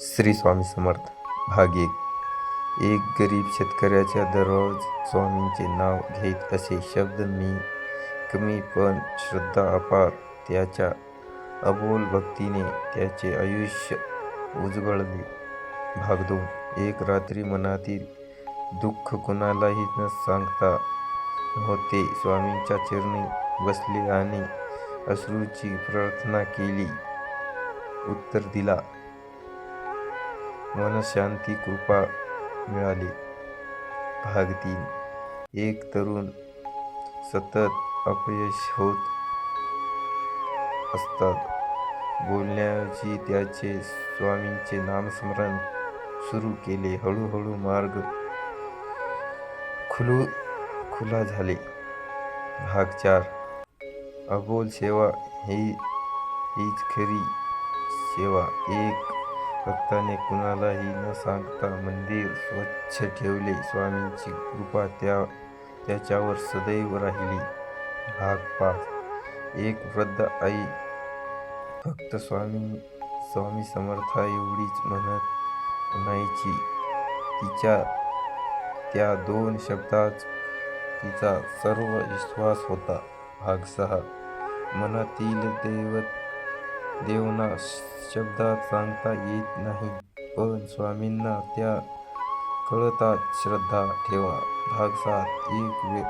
श्री स्वामी समर्थ. भाग एक एक गरीब शेतकऱ्याच्या दररोज स्वामींचे नाव घेत असे शब्द मी कमी पण श्रद्धा अपार त्याच्या अबोल भक्तीने त्याचे आयुष्य उजगळले. भाग दोन. एक रात्री मनातील दुःख कुणालाही न सांगता होते स्वामींच्या चरणी बसले आणि अश्रूची प्रार्थना केली. उत्तर दिला. मनशांती कृपा मिळाली. भाग तीन. एक तरुण सतत अपयश होत असतात. बोलण्याऐवजी त्याचे स्वामींचे नामस्मरण सुरू केले. हळूहळू मार्ग खुलू खुला झाले. भाग चार. अबोल सेवा ही हीच खरी सेवा. एक भक्ताने कुणालाही न सांगता मंदिर स्वच्छ ठेवले. स्वामींची कृपा त्या त्याच्यावर सदैव राहिली. भाग पाच. एक वृद्ध आई. फक्त स्वामी स्वामी समर्था एवढीच म्हणत म्हणायची. तिच्या त्या दोन शब्दात तिचा सर्व विश्वास होता. भाग सहा. मनातील दैवत देवना शब्दात सांगता येत नाही. पण स्वामींना त्या कळतात श्रद्धा ठेवा. भाग सात एक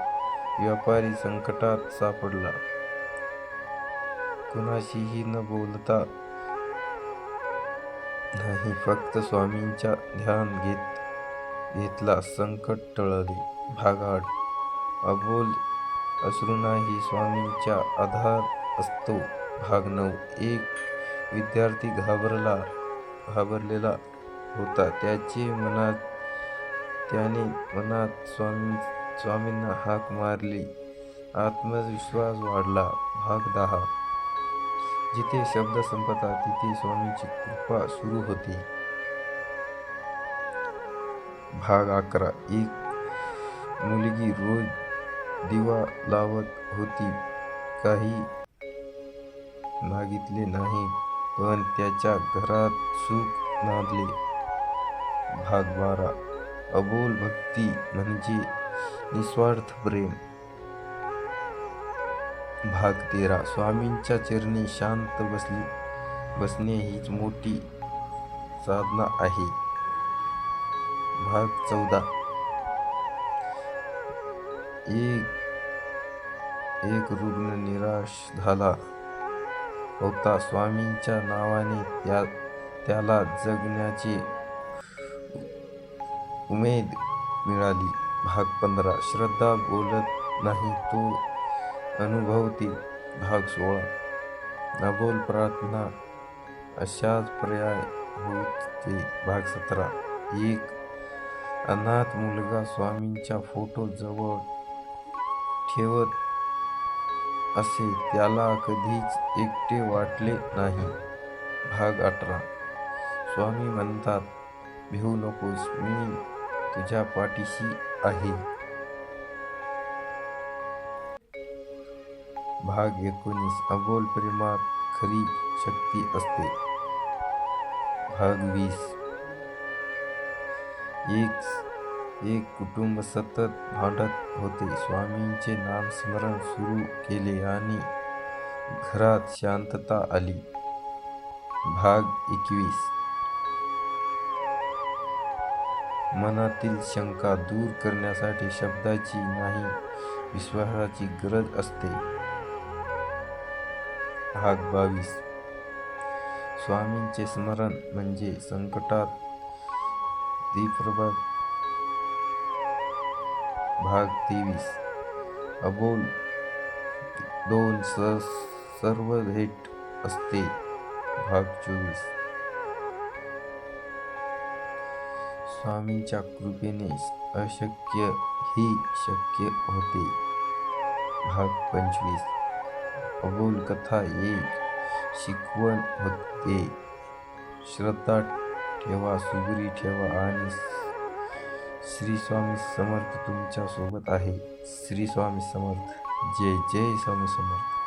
व्यापारी संकटात सापडला. कुणाशीही न बोलता नाही फक्त स्वामींच्या ध्यान घेत घेतला संकट टळले. भाग आठ अबोल अश्रूंनाही स्वामींच्या आधार असतो. भाग नऊ. एक विद्यार्थी घाबरला घाबरलेला होता. त्याचे मनात त्याने मनात स्वामी स्वामींना हाक मारली. आत्मविश्वास वाढला. भाग दहा. जिथे शब्द संपतात तिथे स्वामींची कृपा सुरू होती. भाग अकरा. एक मुलगी रोज दिवा लावत होती. काही मागितले नाही पण त्याच्या घरात सुख नांदले. भाग बारा. अबोल भक्ती म्हणजे निस्वार्थ प्रेम. भाग तेरा. स्वामींच्या चरणी शांत बसली. बसणे हीच मोठी साधना आहे. भाग चौदा. एक एक रुग्ण निराश झाला. होता. स्वामींच्या नावाने त्या त्याला जगण्याची उमेद मिळाली. भाग पंधरा. श्रद्धा बोलत नाही तो अनुभवते भाग सोळा. अबोल प्रार्थना अशाच पर्याय होते. भाग सतरा. एक अनाथ मुलगा स्वामींच्या फोटो जवळ ठेवत असे त्याला कधीच एकटे वाटले नाही. भाग अठरा. स्वामी म्हणतात भिवू नकोस मी तुझ्या पाठीशी आहे. भाग एकोणीस. अबोल प्रेमात खरी शक्ती असते. भाग वीस. एक एक कुटुंब सतत भांडत होते. स्वामींचे नामस्मरण सुरू केले आणि घरात शांतता आली. भाग एकवीस. मनातील शंका दूर करण्यासाठी शब्दाची नाही विश्वासाची गरज असते. भाग बावीस. स्वामींचे स्मरण म्हणजे संकटात दीप्रभा भाग तेवीस. अबोल दोन स सर्व भेट असते. भाग चोवीस. स्वामींच्या कृपेने अशक्य ही शक्य होते. भाग पंचवीस. अबोल कथा एक. शिकवण होते. श्रद्धा ठेवा सुगरी ठेवा आणि श्री स्वामी समर्थ तुमच्यासोबत आहे. श्री स्वामी समर्थ. जय जय स्वामी समर्थ.